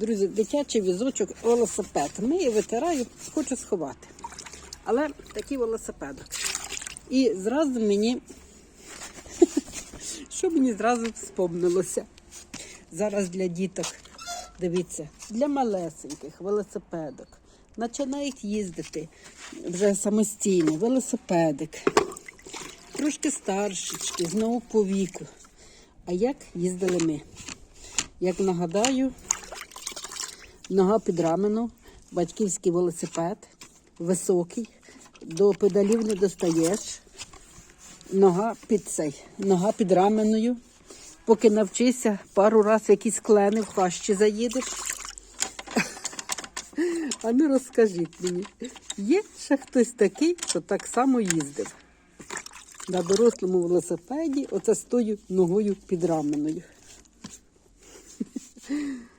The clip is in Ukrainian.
Друзі, дитячий візочок велосипед. Мию, витираю, хочу сховати. Але такий велосипедок. І зразу мені, що мені зразу вспомнилося. Зараз для діток, дивіться, для малесеньких велосипедок. Починають їздити вже самостійно, велосипедик. Трошки старшечки, знову по віку. А як їздили ми? Як нагадаю, нога під рамену, батьківський велосипед, високий, до педалів не достаєш. Нога під цей, нога під раменою. Поки навчишся, пару раз в якісь клени в хащі заїдеш. А ну розкажіть мені, є ще хтось такий, що так само їздив? На дорослому велосипеді, оце тою ногою під раменою.